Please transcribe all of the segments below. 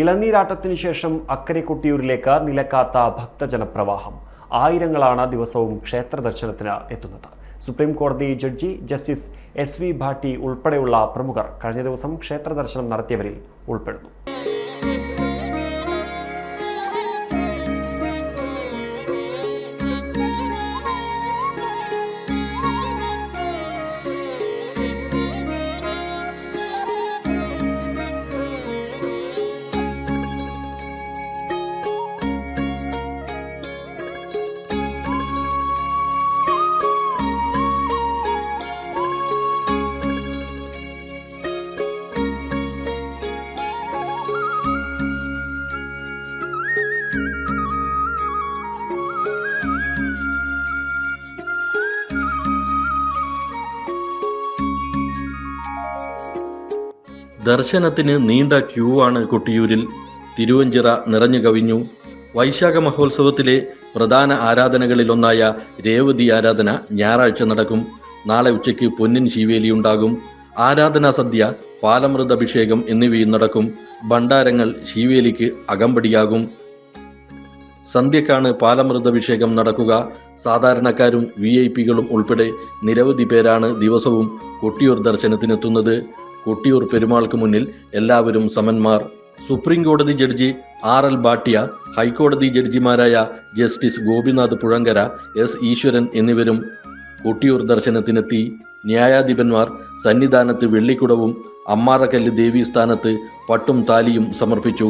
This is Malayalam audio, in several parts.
ഇളനീരാട്ടത്തിനു ശേഷം അക്കരെ കൊട്ടിയൂരിലേക്ക് നിലക്കാത്ത ഭക്തജനപ്രവാഹം. ആയിരങ്ങളാണ് ദിവസവും ക്ഷേത്ര ദർശനത്തിന് എത്തുന്നത്. സുപ്രീം കോടതി judge justice S V Bhatti ഉൾപ്പെടെയുള്ള പ്രമുഖർ കഴിഞ്ഞ ദിവസം ക്ഷേത്ര ദർശനം നടത്തിയവരിൽ ഉൾപ്പെടുന്നു. ദർശനത്തിന് നീണ്ട ക്യൂ ആണ് കൊട്ടിയൂരിൽ. തിരുവഞ്ചിറ നിറഞ്ഞു കവിഞ്ഞു. വൈശാഖ മഹോത്സവത്തിലെ പ്രധാന ആരാധനകളിലൊന്നായ രേവതി ആരാധന ഞായറാഴ്ച നടക്കും. നാളെ ഉച്ചയ്ക്ക് പൊന്നിൻ ശിവേലി ഉണ്ടാകും ആരാധനാ സദ്യ പാലമൃതഭിഷേകം എന്നിവയും നടക്കും. ഭണ്ഡാരങ്ങൾ ശിവേലിക്ക് അകമ്പടിയാകും. സന്ധ്യക്കാണ് പാലമൃതഭിഷേകം നടക്കുക. സാധാരണക്കാരും വി ഐ പികളും ഉൾപ്പെടെ നിരവധി പേരാണ് ദിവസവും കൊട്ടിയൂർ ദർശനത്തിനെത്തുന്നത്. കൊട്ടിയൂർ പെരുമാൾക്ക് മുന്നിൽ എല്ലാവരും സമന്മാർ. സുപ്രീം കോടതി ജഡ്ജി ആർ എൽ ഭാട്ടിയ ഹൈക്കോടതി ജഡ്ജിമാരായ ജസ്റ്റിസ് ഗോപിനാഥ് പുഴങ്കര എസ് ഈശ്വരൻ എന്നിവരും കൊട്ടിയൂർ ദർശനത്തിനെത്തി. ന്യായാധിപന്മാർ സന്നിധാനത്ത് വെള്ളിക്കുടവും അമ്മാറക്കല്ല് ദേവീസ്ഥാനത്ത് പട്ടും താലിയും സമർപ്പിച്ചു.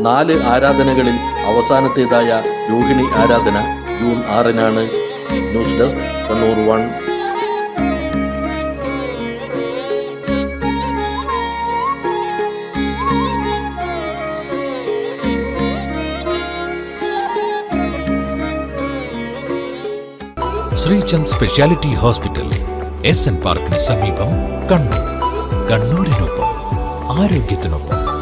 നാല് ആരാധനകളിൽ അവസാനത്തേതായ രോഹിണി ആരാധന. ജൂൺ ആറിനാണ്. News desk Kannur one. Sreechand speciality hospital S N പാർക്കിന് സമീപം കണ്ണൂർ. കണ്ണൂരിനൊപ്പം ആരോഗ്യത്തിനൊപ്പം.